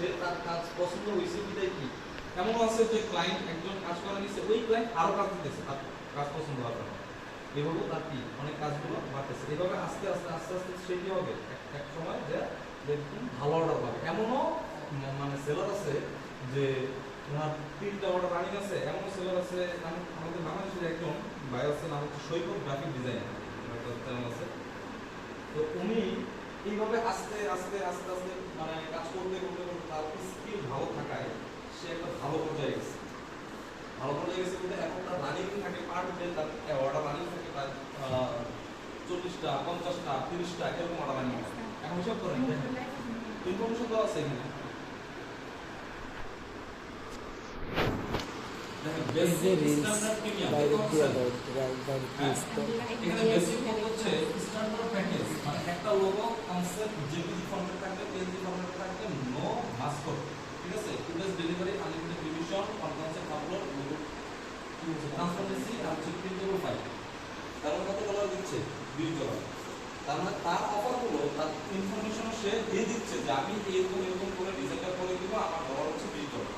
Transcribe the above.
সে তার কাজ পছন্দ হয়েছে বিদায় কি? এমনও আছে যে ক্লায়েন্ট একজন কাজ করে নিচ্ছে ওই ক্লায়েন্ট আরও কাজ দিতেছে, তার কাজ পছন্দ হওয়ার কারণে এভাবে তার কি? অনেক কাজগুলো বাড়তেছে। এভাবে আস্তে আস্তে আস্তে আস্তে সে কি হবে। এক- সময় যে দেখুন ভালো অর্ডার পাবে। এমনও মানে সেলার আছে যে ওনার তিনটা অর্ডার রানিং আছে। এমনও সেলার আছে আম- আমাদের বাংলাদেশের একজন ভাই আছে, নাম হচ্ছে সৈকত গ্রাফিক ডিজাইনার আছে। তো উনি এইভাবে আস্তে আস্তে আস্তে আস্তে মানে কাজ করতে করতে করতে তার স্কিল ভালো থাকায় সে একটা ভালো পর্যায়ে গেছে। ভালো পর্যায়ে গেছে বলতে এখন তার রানিং থাকে পার ডে তার অর্ডার রানিং থাকে তার চল্লিশটা পঞ্চাশটা তিরিশটা এরকম অর্ডার রানিং থাকে এখন হিসাব করেন ইনফরমেশন দেওয়া আছে এখানে? হ্যাঁ। দিয়ে এখানে বেসিক হচ্ছে স্ট্যান্ডার্ড প্যাকেজ মানে একটা লোগো কনসেপ্ট জেপিজি ফরম্যাট থাকবে পিএনজি ফরম্যাট থাকবে নো ট্রান্সপারেন্সি আর হচ্ছে তার মানে কত দিচ্ছে 20 ডলার তার মানে তার অফারগুলো তার ইনফরমেশন সে দিয়ে দিচ্ছে যে আমি এরকম এরকম করে